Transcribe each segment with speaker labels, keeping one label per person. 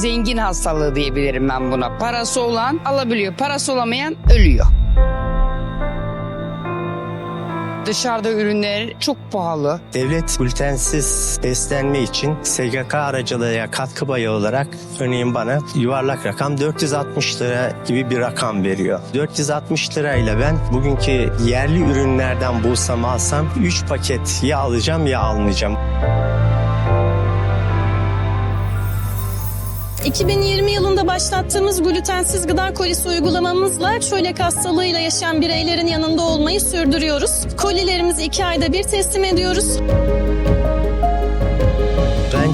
Speaker 1: zengin hastalığı diyebilirim ben buna. Parası olan alabiliyor, parası olamayan ölüyor. Dışarıda ürünler çok pahalı.
Speaker 2: Devlet glutensiz beslenme için SGK aracılığıyla katkı payı olarak örneğin bana yuvarlak rakam 460 lira gibi bir rakam veriyor. 460 lirayla ben bugünkü yerli ürünlerden bulsam alsam 3 paket ya alacağım ya almayacağım.
Speaker 3: 2020 yılında başlattığımız glutensiz gıda kolisi uygulamamızla çölyak hastalığıyla yaşayan bireylerin yanında olmayı sürdürüyoruz. Kolilerimizi iki ayda bir teslim ediyoruz.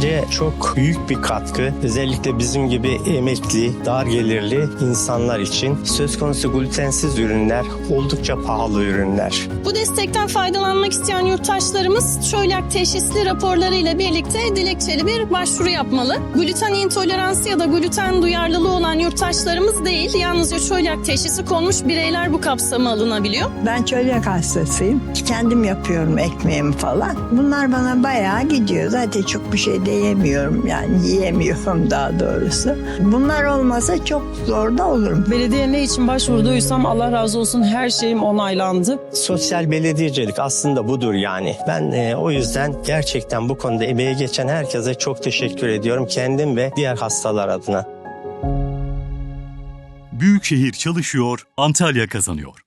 Speaker 2: Bence çok büyük bir katkı. Özellikle bizim gibi emekli, dar gelirli insanlar için söz konusu glutensiz ürünler oldukça pahalı ürünler.
Speaker 3: Bu destekten faydalanmak isteyen yurttaşlarımız çölyak teşhisli raporlarıyla birlikte dilekçeli bir başvuru yapmalı. Gluten intoleransı ya da gluten duyarlılığı olan yurttaşlarımız değil, yalnızca çölyak teşhisi konmuş bireyler bu kapsama alınabiliyor.
Speaker 4: Ben çölyak hastasıyım. Kendim yapıyorum ekmeğimi falan. Bunlar bana bayağı gidiyor. Zaten çok bir şey de yemiyorum yani yiyemiyorum daha doğrusu. Bunlar olmasa çok zor da olurum.
Speaker 5: Belediye ne için başvurduysam Allah razı olsun her şeyim onaylandı.
Speaker 2: Sosyal belediyecilik aslında budur yani. Ben e, o yüzden gerçekten bu konuda emeğe geçen herkese çok teşekkür ediyorum. Kendim ve diğer hastalar adına.
Speaker 6: Büyükşehir çalışıyor, Antalya kazanıyor.